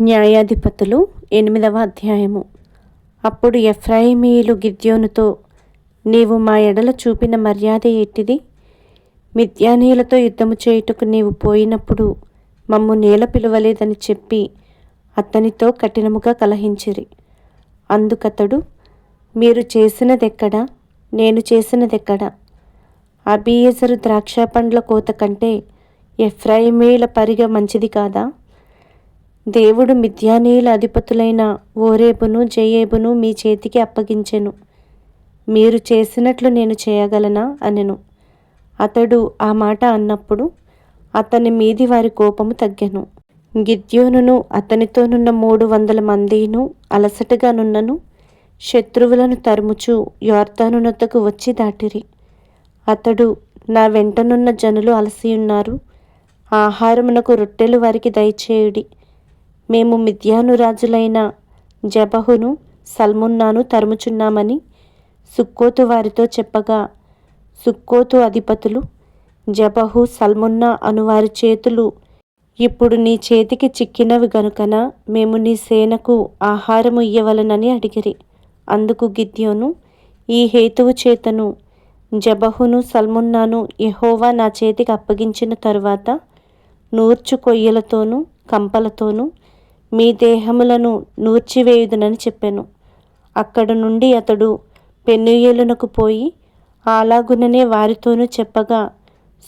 న్యాయాధిపతులు ఎనిమిదవ అధ్యాయము. అప్పుడు ఎఫ్రాయిమీయులు గిద్యోనుతో నీవు మా ఎడల చూపిన మర్యాద ఎట్టిది మిథ్యానీయులతో యుద్ధము చేయుటకు నీవు పోయినప్పుడు మమ్ము నేల పిలువలేదని చెప్పి అతనితో కఠినముగా కలహించిరి. అందుకతడు మీరు చేసినదెక్కడా? నేను చేసినదెక్కడా? అబియజరు ద్రాక్ష పండ్ల కోత కంటే ఎఫ్రాయిమీయుల పరిగ మంచిది కాదా? దేవుడు మిథ్యానీయుల అధిపతులైన ఓరేబును జయేబును మీ చేతికి అప్పగించెను. మీరు చేసినట్లు నేను చేయగలనా? అనెను. అతడు ఆ మాట అన్నప్పుడు అతని మీది వారి కోపము తగ్గెను. గిద్యోనును అతనితోనున్న మూడు వందల మందిను అలసటగానున్నను శత్రువులను తరుముచు యోర్తానునొద్దకు వచ్చి దాటిరి. అతడు నా వెంటనున్న జనులు అలసియున్నారు. ఆహారమునకు రొట్టెలు వారికి దయచేయుడి. మేము మిథ్యానురాజులైన జబహును సల్మున్నాను తరుముచున్నామని సుక్కోతు వారితో చెప్పగా సుక్కోతు అధిపతులు జబహు సల్మున్నా అనువారి చేతులు ఇప్పుడు నీ చేతికి చిక్కినవి గనుకన మేము నీ సేనకు ఆహారము ఇయ్యవలనని అడిగిరి. అందుకు గిద్యోను ఈ హేతువు చేతను జబహును సల్మున్నాను యహోవా నా చేతికి అప్పగించిన తరువాత నూర్చు కొయ్యలతోనూ కంపలతోనూ మీ దేహములను నూర్చివేయుదునని చెప్పాను. అక్కడ నుండి అతడు పెన్నుయేలునకు పోయి అలాగుననే వారితోనూ చెప్పగా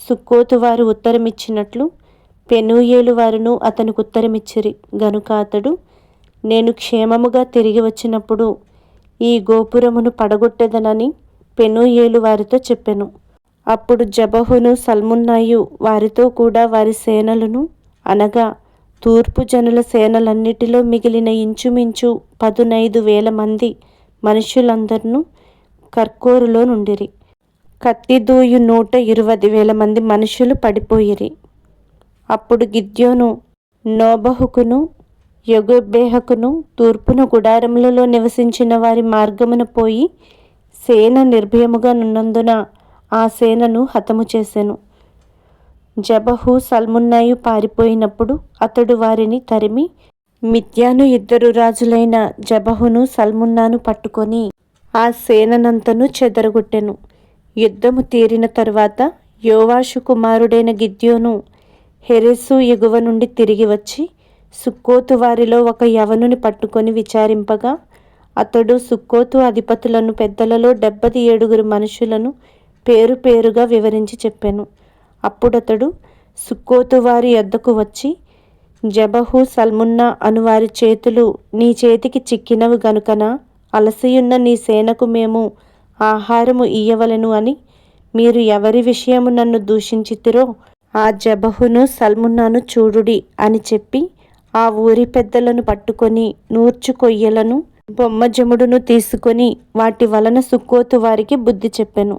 సుక్కోతు వారు ఉత్తరమిచ్చినట్లు పెనుయేలు వారును అతనికి ఉత్తరమిచ్చిరి. గనుక అతడు నేను క్షేమముగా తిరిగి వచ్చినప్పుడు ఈ గోపురమును పడగొట్టేదనని పెనుయేలు వారితో చెప్పెను. అప్పుడు జబహును సల్మున్నాయు వారితో కూడా వారి సేనలను అనగా తూర్పు జనుల సేనలన్నిటిలో మిగిలిన ఇంచుమించు పదునైదు వేల మంది మనుషులందరూ కర్కోరులో నుండిరి. కత్తిదూయు నూట ఇరవై వేల మంది మనుషులు పడిపోయిరి. అప్పుడు గిద్యోను నోబహుకును యగుబేహకును తూర్పున గుడారములలో నివసించిన వారి మార్గమున పోయి సేన నిర్భయముగా నున్నందున ఆ సేనను హతము చేసెను. జబహు సల్మున్నాయు పారిపోయినప్పుడు అతడు వారిని తరిమి మిథ్యాను ఇద్దరు రాజులైన జబహును సల్మున్నాను పట్టుకొని ఆ సేననంతను చెదరగొట్టెను. యుద్ధము తీరిన తరువాత యోవాషు కుమారుడైన గిద్యోను హెరెసు ఎగువ నుండి తిరిగి వచ్చి సుక్కోతు వారిలో ఒక యవనుని పట్టుకొని విచారింపగా అతడు సుక్కోతు అధిపతులను పెద్దలలో డెబ్బది ఏడుగురు మనుషులను పేరు పేరుగా వివరించి చెప్పాను. అప్పుడతడు సుక్కోతు వారి యొద్దకు వచ్చి జబహు సల్మున్నా అను వారి చేతులు నీ చేతికి చిక్కినవి గనుకన? అలసియున్న నీ సేనకు మేము ఆహారము ఇయ్యవలను అని మీరు ఎవరి విషయము నన్ను దూషించితిరో ఆ జబహును సల్మున్నాను చూడుడి అని చెప్పి ఆ ఊరి పెద్దలను పట్టుకొని నూర్చు కొయ్యలను బొమ్మజముడును తీసుకొని వాటి వలన సుక్కోతు వారికి బుద్ధి చెప్పెను.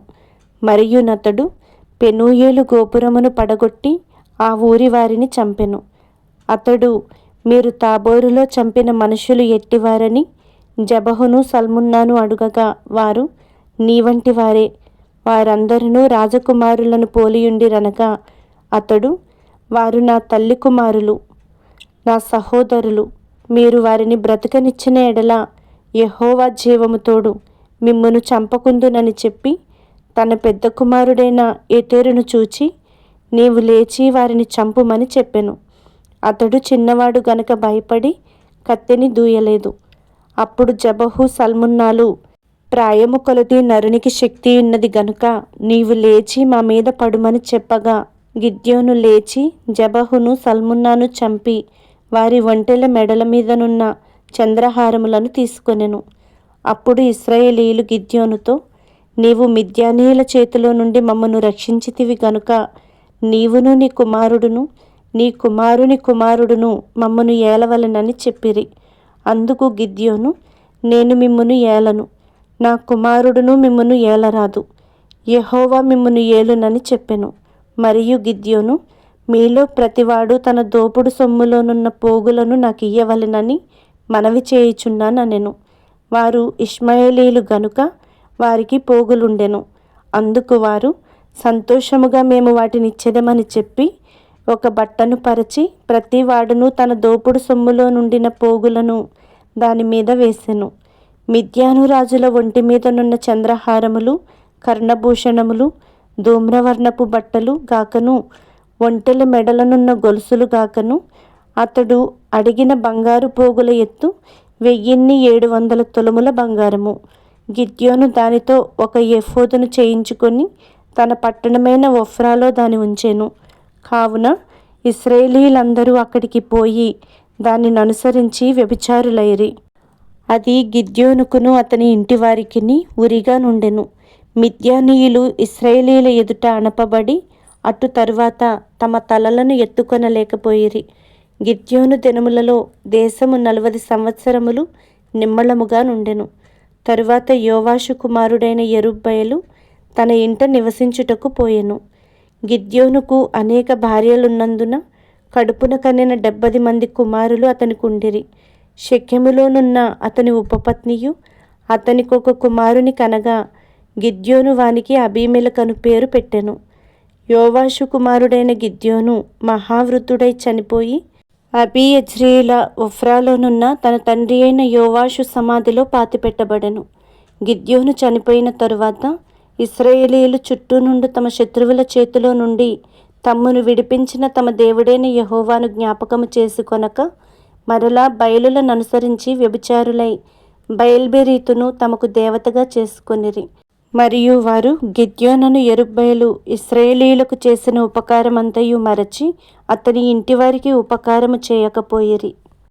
మరియు నతడు పెనూయేలు గోపురమును పడగొట్టి ఆ ఊరి వారిని చంపెను. అతడు మీరు తాబోరులో చంపిన మనుషులు ఎట్టివారని జబహును సల్మున్నాను అడుగగా వారు నీ వంటి వారే. వారందరూ రాజకుమారులను పోలియుండిరనగా అతడు వారు నా తల్లి కుమారులు నా సహోదరులు. మీరు వారిని బ్రతకనిచ్చిన ఎడల యహోవా జీవముతోడు మిమ్మను చంపకుందునని చెప్పి తన పెద్ద కుమారుడైన ఎతేరును చూచి నీవు లేచి వారిని చంపుమని చెప్పెను. అతడు చిన్నవాడు గనక భయపడి కత్తెని దూయలేదు. అప్పుడు జబహు సల్మున్నాలు ప్రాయము కొలది నరునికి శక్తి ఉన్నది గనుక నీవు లేచి మా మీద పడుమని చెప్పగా గిద్యోను లేచి జబహును సల్మున్నాను చంపి వారి ఒంటెల మెడల మీదనున్న చంద్రహారములను తీసుకొనెను. అప్పుడు ఇస్రాయేలీలు గిద్యోనుతో నీవు మిథ్యానీయుల చేతిలో నుండి మమ్మను రక్షించితివి గనుక నీవును నీ కుమారుడును నీ కుమారుని కుమారుడును మమ్మను ఏలవలనని చెప్పిరి. అందుకు గిద్యోను నేను మిమ్మును ఏలను. నా కుమారుడును మిమ్మును ఏలరాదు. యహోవా మిమ్మును ఏలునని చెప్పెను. మరియు గిద్యోను మీలో ప్రతివాడు తన దోపుడు సొమ్ములోనున్న పోగులను నాకు ఇయ్యవలెనని మనవి చేయుచున్నానెను వారు ఇష్మాయేలీలు గనుక వారికి పోగులుండెను. అందుకు వారు సంతోషముగా మేము వాటిని ఇచ్చేదమని చెప్పి ఒక బట్టను పరిచి ప్రతి వాడును తన దోపుడు సొమ్ములో నుండిన పోగులను దాని మీద వేసెను. మిథ్యాను రాజుల ఒంటి మీదనున్న చంద్రహారములు కర్ణభూషణములు ధూమ్రవర్ణపు బట్టలు గాకను ఒంటెల మెడలనున్న గొలుసులు గాకను అతడు అడిగిన బంగారు పోగుల ఎత్తు వెయ్యిన్ని ఏడు వందల తొలముల బంగారము. గిద్యోను దానితో ఒక ఎఫోదును చేయించుకొని తన పట్టణమైన ఒఫ్రాలో దాని ఉంచెను. కావున ఇస్రాయేలీలందరూ అక్కడికి పోయి దానిని అనుసరించి వ్యభిచారులైరి. అది గిద్యోనుకును అతని ఇంటి వారికిని ఉరిగా నుండెను. మిథ్యానీయులు ఇస్రాయేలీల ఎదుట అణపబడి అటు తరువాత తమ తలలను ఎత్తుకొనలేకపోయిరి. గిద్యోను దినములలో దేశము నలభై సంవత్సరములు నిమ్మళముగా నుండెను. తరువాత యోవాషు కుమారుడైన ఎరుబ్బయలు తన ఇంట నివసించుటకు పోయెను. గిద్యోనుకు అనేక భార్యలున్నందున కడుపున కనిన డెబ్బది మంది కుమారులు అతనికుండిరి. శక్యములోనున్న అతని ఉపపత్నియు అతనికి ఒక కుమారుని కనగా గిద్యోను వానికి అభిమేలకను పేరు పెట్టెను. యోవాషు కుమారుడైన గిద్యోను మహావృద్ధుడై చనిపోయి అబియజ్రేల ఉఫ్రాలోనున్న తన తండ్రి అయిన యోవాషు సమాధిలో పాతిపెట్టబడెను. గిద్యోను చనిపోయిన తరువాత ఇస్రాయేలీలు చుట్టూ నుండి తమ శత్రువుల చేతిలో నుండి తమ్మును విడిపించిన తమ దేవుడైన యహోవాను జ్ఞాపకము చేసుకొనక మరలా బయలులను అనుసరించి వ్యభిచారులై బయల్బెరీతును తమకు దేవతగా చేసుకొనిరి. మరియు వారు గిద్యోనను ఎరుబ్బయలు ఇస్రాయేలీలకు చేసిన ఉపకారమంతయు మరచి అతని ఇంటివారికి ఉపకారము చేయకపోయిరి.